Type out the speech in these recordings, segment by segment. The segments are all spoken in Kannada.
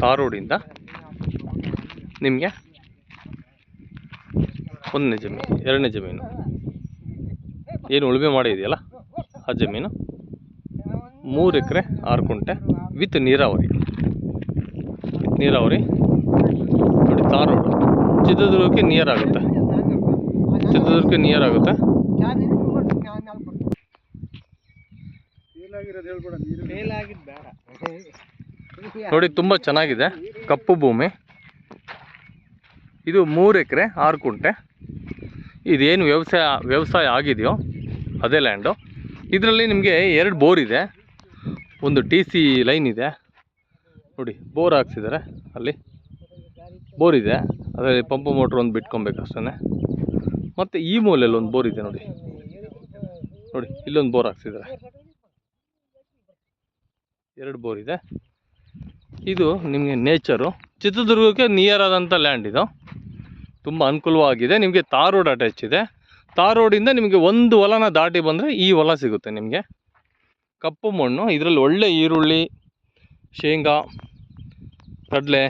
ತಾರ್ ರೋಡಿಂದ ನಿಮಗೆ? ಒಂದನೇ ಜಮೀನು ಎರಡನೇ ಜಮೀನು. ಏನು ಉಳುಮೆ ಮಾಡಿದೆಯಲ್ಲ ಆ ಜಮೀನು? ಮೂರು ಎಕರೆ ಆರು ಕುಂಟೆ ವಿತ್ ನೀರಾವರಿ. ನೀರಾವರಿ ನೋಡಿ ತಾರ್ ರೋಡು ಚಿತ್ರದುರ್ಗಕ್ಕೆ ನಿಯರ್ ಆಗುತ್ತೆ. ಚಿತ್ರದುರ್ಗಕ್ಕೆ ನಿಯರ್ ಆಗುತ್ತೆ. ನೋಡಿ, ತುಂಬ ಚೆನ್ನಾಗಿದೆ. ಕಪ್ಪು ಭೂಮಿ. ಇದು ಮೂರು ಎಕರೆ, ಆರು ಕುಂಟೆ. ಇದೇನು ವ್ಯವಸಾಯ ವ್ಯವಸಾಯ ಆಗಿದೆಯೋ, ಅದೇ ಲ್ಯಾಂಡು ಇದರಲ್ಲಿ ನಿಮಗೆ ಎರಡು ಬೋರ್ ಇದೆ. ಒಂದು ಟಿ ಸಿ ಲೈನ್ ಇದೆ. ನೋಡಿ, ಬೋರ್ ಹಾಕ್ಸಿದ್ದಾರೆ ಅಲ್ಲಿ. ಬೋರ್ ಇದೆ. ಅದರಲ್ಲಿ ಪಂಪು ಮೋಟ್ರ್ ಒಂದು ಬಿಟ್ಕೊಬೇಕು ಅಷ್ಟೇ ಮತ್ತು ಈ ಮೂಲೆಯಲ್ಲಿ ಒಂದು ಬೋರ್ ಇದೆ ನೋಡಿ. ನೋಡಿ, ಇಲ್ಲೊಂದು ಬೋರ್ ಹಾಕ್ಸಿದ್ದಾರೆ ಎರಡು ಬೋರ್ ಇದೆ. ಇದು ನಿಮಗೆ ನೇಚರು ಚಿತ್ರದುರ್ಗಕ್ಕೆ ನಿಯರ್ ಆದಂಥ ಲ್ಯಾಂಡ್ ಇದು. ತುಂಬ ಅನುಕೂಲವಾಗಿದೆ. ನಿಮಗೆ ತಾರ್ ರೋಡ್ ಅಟ್ಯಾಚ್ ಇದೆ. ತಾರ್ ರೋಡಿಂದ ನಿಮಗೆ ಒಂದು ಹೊಲನ ದಾಟಿ ಬಂದರೆ ಈ ಹೊಲ ಸಿಗುತ್ತೆ ನಿಮಗೆ. ಕಪ್ಪು ಮಣ್ಣು, ಇದರಲ್ಲಿ ಒಳ್ಳೆ ಈರುಳ್ಳಿ, ಶೇಂಗಾ, ಕಡಲೆ,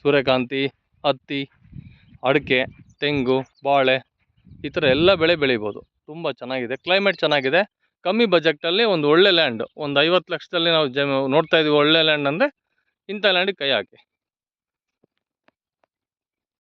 ಸೂರ್ಯಕಾಂತಿ, ಹತ್ತಿ, ಅಡಿಕೆ, ತೆಂಗು, ಬಾಳೆ, ಈ ಥರ ಎಲ್ಲ ಬೆಳೆ ಬೆಳಿಬೋದು. ತುಂಬ ಚೆನ್ನಾಗಿದೆ. ಕ್ಲೈಮೇಟ್ ಚೆನ್ನಾಗಿದೆ. ಕಮ್ಮಿ ಬಜೆಟಲ್ಲಿ ಒಂದು ಒಳ್ಳೆ ಲ್ಯಾಂಡ್ ಒಂದು ಐವತ್ತು ಲಕ್ಷದಲ್ಲಿ ನಾವು ಜ ನೋಡ್ತಾ ಇದ್ದೀವಿ ಒಳ್ಳೆ ಲ್ಯಾಂಡ್ ಅಂದರೆ ಇಂಥ ಲ್ಯಾಂಡಿಗೆ ಕೈ ಹಾಕಿ.